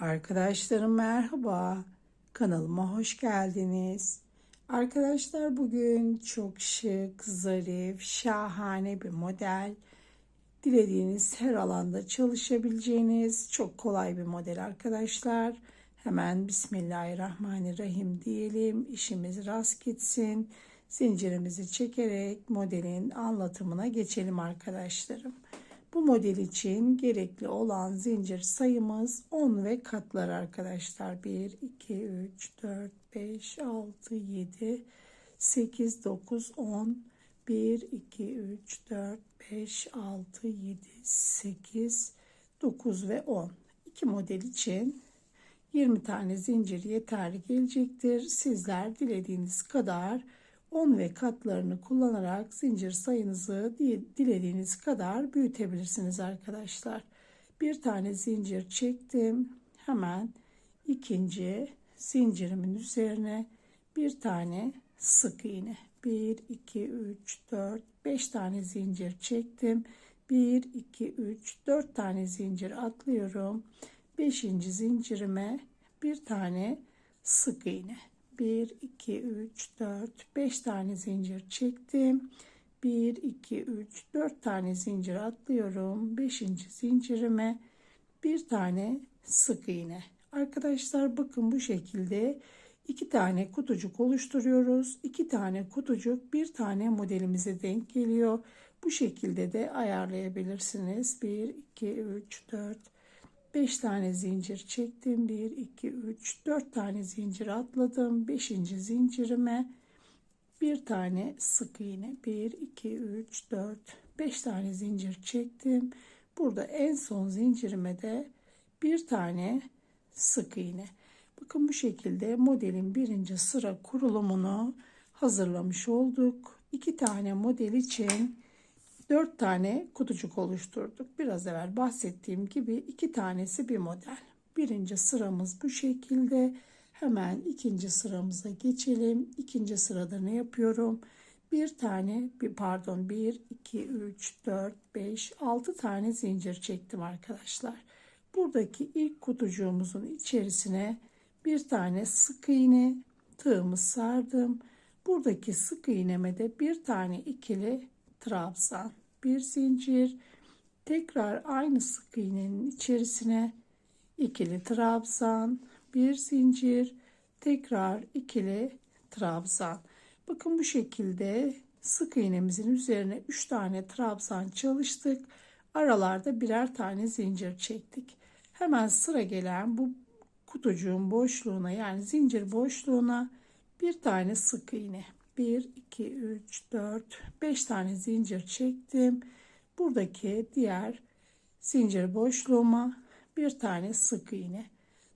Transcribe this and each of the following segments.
Arkadaşlarım merhaba. Kanalıma hoş geldiniz. Arkadaşlar bugün çok şık, zarif, şahane bir model. Dilediğiniz her alanda çalışabileceğiniz çok kolay bir model arkadaşlar. Hemen Bismillahirrahmanirrahim diyelim. İşimiz rast gitsin. Zincirimizi çekerek modelin anlatımına geçelim arkadaşlarım. Bu model için gerekli olan zincir sayımız 10 ve katlar arkadaşlar. 1, 2, 3, 4, 5, 6, 7, 8, 9, 10. 1, 2, 3, 4, 5, 6, 7, 8, 9 ve 10. İki model için 20 tane zincir yeterli gelecektir. Sizler dilediğiniz kadar 10 ve katlarını kullanarak zincir sayınızı dilediğiniz kadar büyütebilirsiniz arkadaşlar. Bir tane zincir çektim. Hemen ikinci zincirimin üzerine bir tane sık iğne. 1, 2, 3, 4, 5 tane zincir çektim. 1, 2, 3, 4 tane zincir atlıyorum. 5. zincirime bir tane sık iğne. 1, 2, 3, 4, 5 tane zincir çektim. 1, 2, 3, 4 tane zincir atlıyorum. 5. zincirime bir tane sık iğne. Arkadaşlar bakın bu şekilde iki tane kutucuk oluşturuyoruz. İki tane kutucuk bir tane modelimize denk geliyor. Bu şekilde de ayarlayabilirsiniz. 1, 2, 3, 4, 5 tane zincir çektim. 1, 2, 3, 4 tane zincir atladım. 5. zincirime bir tane sık iğne. 1, 2, 3, 4, 5 tane zincir çektim. Burada en son zincirime de bir tane sık iğne. Bakın bu şekilde modelin birinci sıra kurulumunu hazırlamış olduk. İki tane model için 4 tane kutucuk oluşturduk. Biraz evvel bahsettiğim gibi iki tanesi bir model. Birinci sıramız bu şekilde. Hemen ikinci sıramıza geçelim. İkinci sırada ne yapıyorum? Bir tane, bir pardon 1, 2, 3, 4, 5, 6 tane zincir çektim arkadaşlar. Buradaki ilk kutucuğumuzun içerisine bir tane sık iğne tığımı sardım. Buradaki sık iğneme de bir tane ikili trabzan, bir zincir, tekrar aynı sık iğnenin içerisine ikili trabzan, bir zincir, tekrar ikili trabzan. Bakın bu şekilde sık iğnemizin üzerine 3 tane trabzan çalıştık. Aralarda birer tane zincir çektik. Hemen sıra gelen bu kutucuğun boşluğuna yani zincir boşluğuna bir tane sık iğne 1, 2, 3, 4, 5 tane zincir çektim. Buradaki diğer zincir boşluğuma bir tane sık iğne.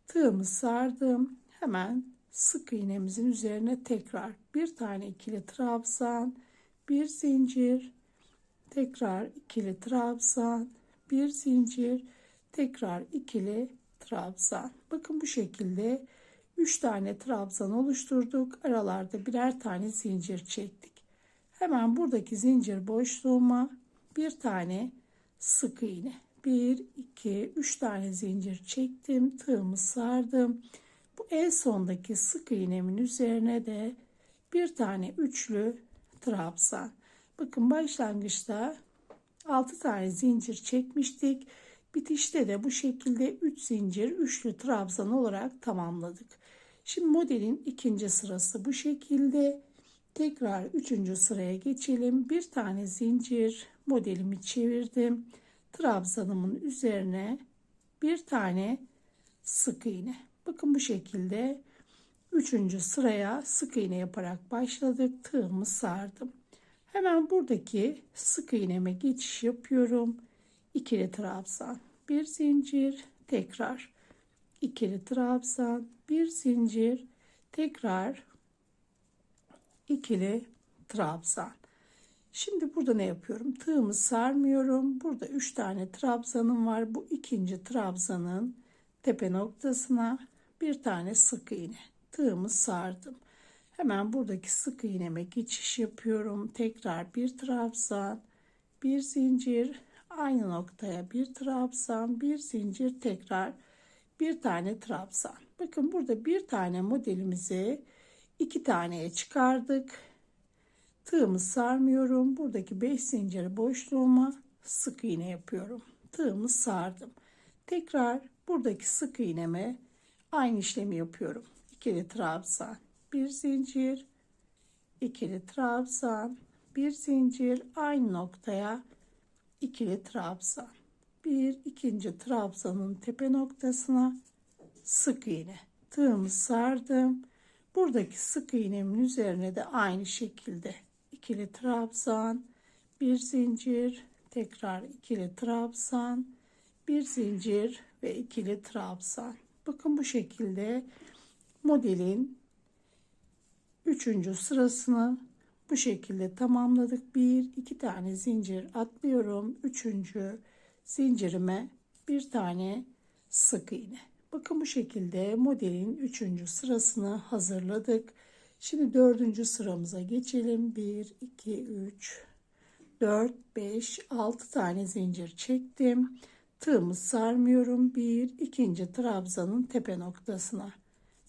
Tığımı sardım. Hemen sık iğnemizin üzerine tekrar bir tane ikili trabzan, bir zincir, tekrar ikili trabzan, bir zincir, tekrar ikili trabzan. Bakın bu şekilde 3 tane trabzan oluşturduk. Aralarda birer tane zincir çektik. Hemen buradaki zincir boşluğuma bir tane sık iğne. 1, 2, 3 tane zincir çektim. Tığımı sardım. Bu en sondaki sık iğnemin üzerine de bir tane üçlü trabzan. Bakın başlangıçta 6 tane zincir çekmiştik. Bitişte de bu şekilde 3 zincir üçlü trabzan olarak tamamladık. Şimdi modelin ikinci sırası bu şekilde. Tekrar üçüncü sıraya geçelim. Bir tane zincir modelimi çevirdim. Trabzanımın üzerine bir tane sık iğne. Bakın bu şekilde üçüncü sıraya sık iğne yaparak başladık. Tığımı sardım. Hemen buradaki sık iğneme geçiş yapıyorum. İkili trabzan, bir zincir, tekrar ikili trabzan, bir zincir, tekrar ikili trabzan. Şimdi burada ne yapıyorum? Tığımı sarmıyorum. Burada 3 tane trabzanım var. Bu ikinci trabzanın tepe noktasına bir tane sık iğne. Tığımı sardım. Hemen buradaki sık iğneme geçiş yapıyorum. Tekrar bir trabzan, bir zincir, aynı noktaya bir trabzan, bir zincir tekrar bir tane trabzan. Bakın burada bir tane modelimizi iki taneye çıkardık. Tığımı sarmıyorum. Buradaki 5 zinciri boşluğuma sık iğne yapıyorum. Tığımı sardım. Tekrar buradaki sık iğneme aynı işlemi yapıyorum. İkili trabzan, bir zincir, ikili trabzan, bir zincir aynı noktaya ikili trabzan. Bir ikinci trabzanın tepe noktasına sık iğne. Tığımı sardım. Buradaki sık iğnemin üzerine de aynı şekilde ikili trabzan, bir zincir, tekrar ikili trabzan, bir zincir ve ikili trabzan. Bakın bu şekilde modelin üçüncü sırasını bu şekilde tamamladık. Bir, iki tane zincir atlıyorum. Üçüncü zincirime bir tane sık iğne. Bakın bu şekilde modelin üçüncü sırasını hazırladık. Şimdi dördüncü sıramıza geçelim. 1, 2, 3, 4, 5, 6 tane zincir çektim. Tığımı sarmıyorum. Bir, ikinci trabzanın tepe noktasına.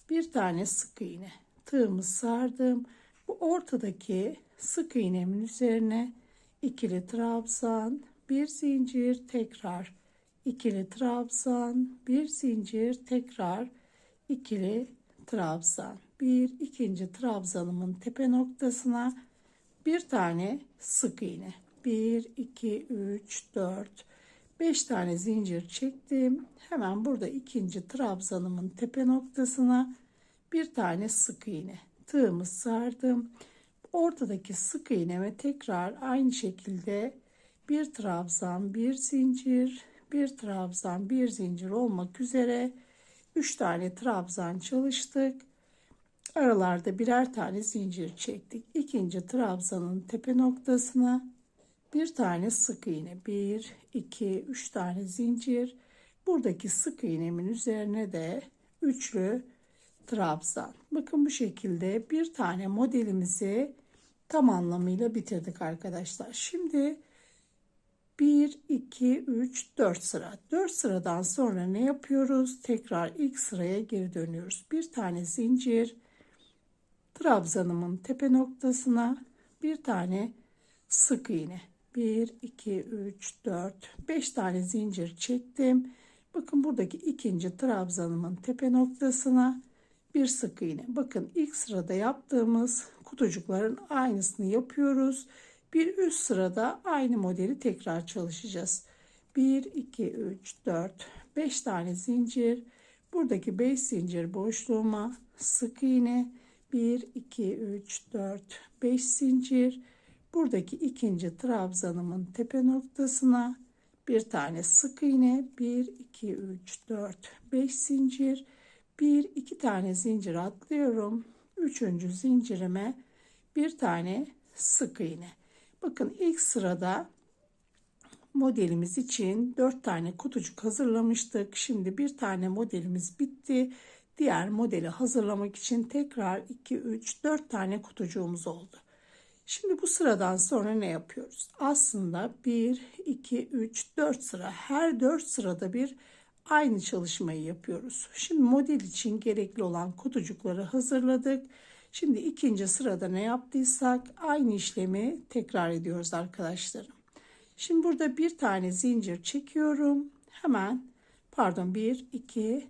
Bir tane sık iğne. Tığımı sardım. Bu ortadaki sık iğnemin üzerine ikili trabzan, bir zincir tekrar ikili trabzan, bir zincir tekrar ikili trabzan. Bir ikinci trabzanımın tepe noktasına bir tane sık iğne. 1 2 3 4 5 tane zincir çektim. Hemen burada ikinci trabzanımın tepe noktasına bir tane sık iğne. Tığımı sardım. Ortadaki sık iğneme tekrar aynı şekilde bir trabzan, bir zincir, bir trabzan, bir zincir olmak üzere 3 tane trabzan çalıştık. Aralarda birer tane zincir çektik. İkinci trabzanın tepe noktasına bir tane sık iğne. 1, 2, 3 tane zincir. Buradaki sık iğnemin üzerine de üçlü trabzan. Bakın bu şekilde bir tane modelimizi tam anlamıyla bitirdik arkadaşlar. Şimdi 1, 2, 3, 4 sıra. 4 sıradan sonra ne yapıyoruz? Tekrar ilk sıraya geri dönüyoruz. Bir tane zincir. Trabzanımın tepe noktasına bir tane sık iğne. 1, 2, 3, 4, 5 tane zincir çektim. Bakın buradaki ikinci trabzanımın tepe noktasına bir sık iğne. Bakın ilk sırada yaptığımız kutucukların aynısını yapıyoruz. Bir üst sırada aynı modeli tekrar çalışacağız. 1, 2, 3, 4, 5 tane zincir. Buradaki 5 zincir boşluğuma sık iğne. 1, 2, 3, 4, 5 zincir. Buradaki ikinci trabzanımın tepe noktasına bir tane sık iğne. 1, 2, 3, 4, 5 zincir. 1, 2 tane zincir atlıyorum. Üçüncü zincirime bir tane sık iğne. Bakın ilk sırada modelimiz için 4 tane kutucuk hazırlamıştık. Şimdi bir tane modelimiz bitti. Diğer modeli hazırlamak için tekrar 2, 3, 4 tane kutucuğumuz oldu. Şimdi bu sıradan sonra ne yapıyoruz? Aslında 1, 2, 3, 4 sıra. Her 4 sırada bir aynı çalışmayı yapıyoruz. Şimdi model için gerekli olan kutucukları hazırladık. Şimdi ikinci sırada ne yaptıysak aynı işlemi tekrar ediyoruz arkadaşlarım. Şimdi burada bir tane zincir çekiyorum. Hemen pardon 1, 2,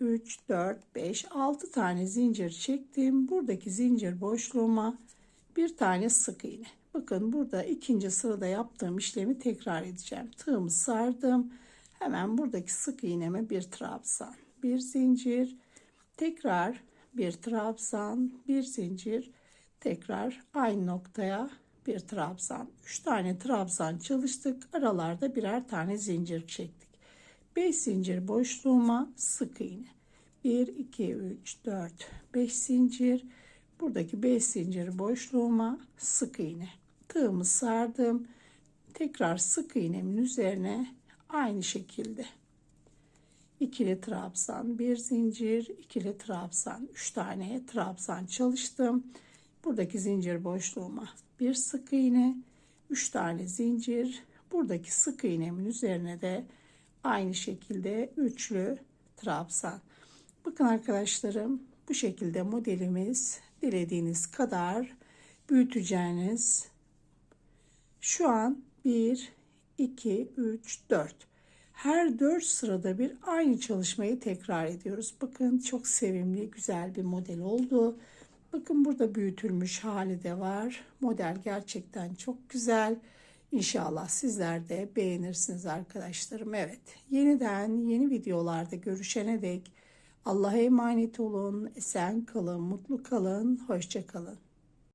3, 4, 5, 6 tane zincir çektim. Buradaki zincir boşluğuma bir tane sık iğne. Bakın burada ikinci sırada yaptığım işlemi tekrar edeceğim. Tığımı sardım. Hemen buradaki sık iğneme bir trabzan, bir zincir, tekrar bir trabzan, bir zincir, tekrar aynı noktaya bir trabzan. 3 tane trabzan çalıştık. Aralarda birer tane zincir çektik. 5 zincir boşluğuma sık iğne. 1 2 3 4 5 zincir. Buradaki 5 zincir boşluğuma sık iğne. Tığımı sardım. Tekrar sık iğnemin üzerine aynı şekilde ikili trabzan, bir zincir, ikili trabzan, üç tane trabzan çalıştım. Buradaki zincir boşluğuma bir sık iğne, üç tane zincir. Buradaki sık iğnemin üzerine de aynı şekilde üçlü trabzan. Bakın arkadaşlarım bu şekilde modelimiz dilediğiniz kadar büyüteceğiniz. Şu an 1, 2, 3, 4. Her 4 sırada bir aynı çalışmayı tekrar ediyoruz. Bakın çok sevimli, güzel bir model oldu. Bakın burada büyütülmüş hali de var. Model gerçekten çok güzel. İnşallah sizler de beğenirsiniz arkadaşlarım. Evet, yeniden yeni videolarda görüşene dek Allah'a emanet olun. Esen kalın, mutlu kalın, hoşça kalın.